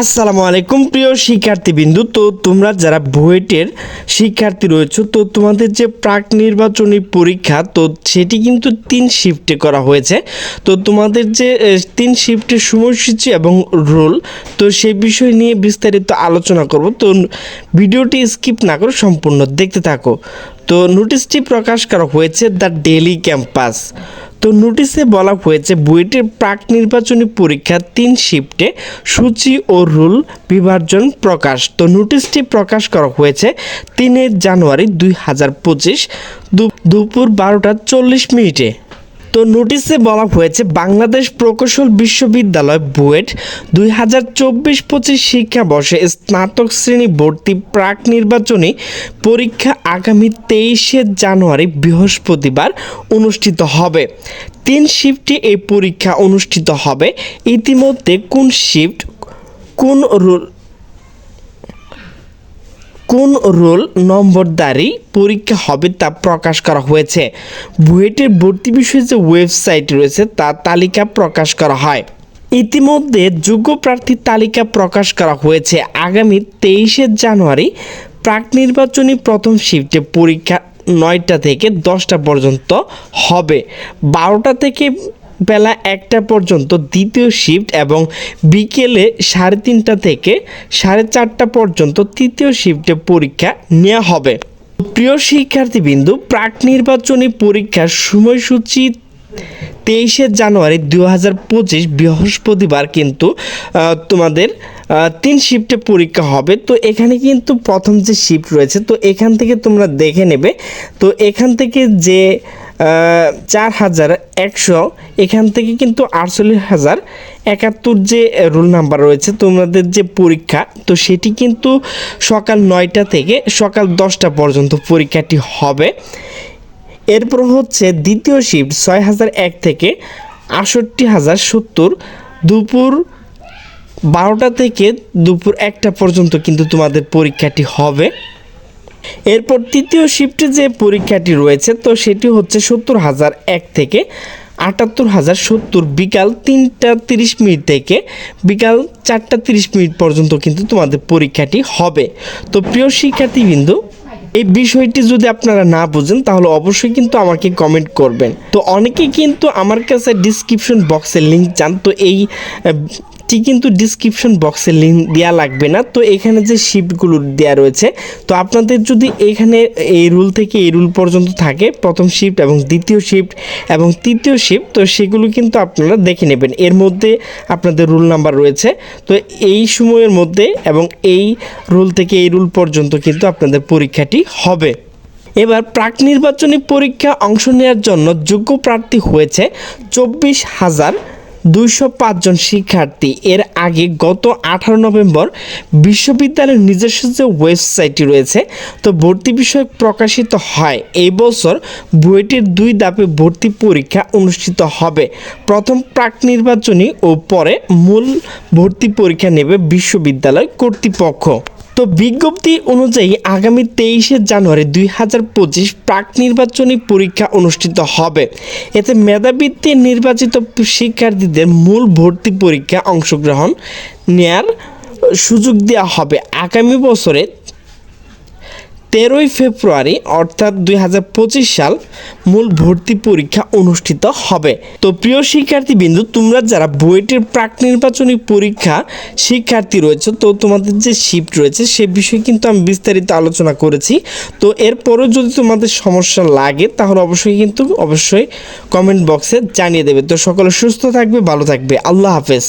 আসসালামু আলাইকুম, প্রিয় শিক্ষার্থীবৃন্দু। তো তোমরা যারা বুয়েটের শিক্ষার্থী রয়েছে, তো তোমাদের যে প্রাক নির্বাচনী পরীক্ষা, তো সেটি কিন্তু তিন শিফটে করা হয়েছে। তো তোমাদের যে তিন শিফটের সময়সূচি এবং রোল তো সেই বিষয় নিয়ে বিস্তারিত আলোচনা করব। তো ভিডিওটি স্কিপ না করে সম্পূর্ণ দেখতে থাকো। তো নোটিশটি প্রকাশ করা হয়েছে দ্য ডেলি ক্যাম্পাস। তো নোটিশে বলা হয়েছে, বুয়েটের প্রাক নির্বাচনী পরীক্ষা তিন শিফটে সূচি ও রুল বিভাজন প্রকাশ। তো নোটিশটি প্রকাশ করা হয়েছে তিনে জানুয়ারি দুই হাজার পঁচিশ দুপুর বারোটা চল্লিশ মিনিটে। তো নোটিশে বলা হয়েছে, বাংলাদেশ প্রকৌশল বিশ্ববিদ্যালয় বুয়েট দুই হাজার চব্বিশ পঁচিশ শিক্ষাবর্ষে স্নাতক শ্রেণি ভর্তি প্রাক নির্বাচনী পরীক্ষা আগামী তেইশে জানুয়ারি বৃহস্পতিবার অনুষ্ঠিত হবে। তিন শিফটে এই পরীক্ষা অনুষ্ঠিত হবে। ইতিমধ্যে কোন শিফট, কোন রোল কোন রোল নম্বরদারি পরীক্ষা হবে তা প্রকাশ করা হয়েছে। বুয়েটের ভর্তি বিষয়ে যে ওয়েবসাইট রয়েছে তার তালিকা প্রকাশ করা হয়। ইতিমধ্যে যোগ্য প্রার্থীর তালিকা প্রকাশ করা হয়েছে। আগামী তেইশে জানুয়ারি প্রাক নির্বাচনী প্রথম শিফটে পরীক্ষা নয়টা থেকে দশটা পর্যন্ত হবে। বারোটা থেকে বেলা একটা পর্যন্ত দ্বিতীয় শিফট এবং বিকেলে সাড়ে তিনটা থেকে সাড়ে চারটা পর্যন্ত তৃতীয় শিফটে পরীক্ষা নেওয়া হবে। প্রিয় শিক্ষার্থীবৃন্দু, প্রাক নির্বাচনী পরীক্ষার সময়সূচি তেইশে জানুয়ারি দু হাজার পঁচিশ বৃহস্পতিবার কিন্তু তোমাদের তিন শিফটে পরীক্ষা হবে। তো এখানে কিন্তু প্রথম যে শিফট রয়েছে, তো এখান থেকে তোমরা দেখে নেবে। তো এখান থেকে যে চার হাজার একশো। এখান থেকে কিন্তু আটচল্লিশ হাজার। একাত্তর যে রোল নাম্বার রয়েছে, তোমাদের যে পরীক্ষা, তো সেটি কিন্তু সকাল নয়টা থেকে সকাল দশটা পর্যন্ত পরীক্ষাটি হবে। এরপর হচ্ছে দ্বিতীয় শিফট ছয় হাজার এক থেকে আষট্টি হাজার সত্তর। দুপুর বারোটা থেকে দুপুর একটা পর্যন্ত কিন্তু তোমাদের পরীক্ষাটি হবে। এরপর তৃতীয় শিফটে যে পরীক্ষাটি রয়েছে, তো সেটি হচ্ছে সত্তর হাজার এক থেকে আটাত্তর হাজার সত্তর বিকাল তিনটা তিরিশ মিনিট থেকে বিকাল চারটা তিরিশ মিনিট পর্যন্ত কিন্তু তোমাদের পরীক্ষাটি হবে। তো প্রিয় শিক্ষার্থীবৃন্দু, এই বিষয়টি যদি আপনারা না বুঝেন, তাহলে অবশ্যই কিন্তু আমাকে কমেন্ট করবেন। তো অনেকেই কিন্তু আমার কাছে ডিসক্রিপশন বক্সের লিঙ্ক চান, তো এই আহ, টি কিন্তু ডিসক্রিপশন বক্সে লিঙ্ক দেওয়া লাগবে না। তো এখানে যে শিফটগুলো দেওয়া রয়েছে তো আপনাদের যদি এখানে এই রুল থেকে এই রুল পর্যন্ত থাকে প্রথম শিফট এবং দ্বিতীয় শিফট এবং তৃতীয় শিফট তো সেগুলো কিন্তু আপনারা দেখে নেবেন। এর মধ্যে আপনাদের রুল নাম্বার রয়েছে। তো এই সময়ের মধ্যে এবং এই রুল থেকে এই রুল পর্যন্ত কিন্তু আপনাদের পরীক্ষাটি হবে। এবার প্রাক নির্বাচনী পরীক্ষা অংশ নেওয়ার জন্য যোগ্য প্রার্থী হয়েছে চব্বিশ হাজার দুইশো পাঁচজন শিক্ষার্থী। এর আগে গত আঠারো নভেম্বর বিশ্ববিদ্যালয়ের নিজস্ব যে ওয়েবসাইটটি রয়েছে, তো ভর্তি বিষয়ক প্রকাশিত হয়। এই বছর বুয়েটের দুই ধাপে ভর্তি পরীক্ষা অনুষ্ঠিত হবে। প্রথম প্রাক নির্বাচনী ও পরে মূল ভর্তি পরীক্ষা নেবে বিশ্ববিদ্যালয় কর্তৃপক্ষ। তো বিজ্ঞপ্তি অনুযায়ী আগামী তেইশে জানুয়ারি দুই হাজার পঁচিশ প্রাক নির্বাচনী পরীক্ষা অনুষ্ঠিত হবে। এতে মেধাবৃত্তি নির্বাচিত শিক্ষার্থীদের মূল ভর্তি পরীক্ষা অংশগ্রহণ নেয়ার সুযোগ দেওয়া হবে। আগামী বছরে তেরোই ফেব্রুয়ারি অর্থাৎ দুই হাজার পঁচিশ সাল মূল ভর্তি পরীক্ষা অনুষ্ঠিত হবে। তো প্রিয় শিক্ষার্থী বিন্দু তোমরা যারা বুয়েটের প্রাক নির্বাচনী পরীক্ষা শিক্ষার্থী রয়েছে, তো তোমাদের যে শিফট রয়েছে সে বিষয়ে কিন্তু আমি বিস্তারিত আলোচনা করেছি। তো এরপরেও যদি তোমাদের সমস্যা লাগে, তাহলে অবশ্যই কিন্তু অবশ্যই কমেন্ট বক্সে জানিয়ে দেবে। তো সকলে সুস্থ থাকবে, ভালো থাকবে। আল্লাহ হাফেজ।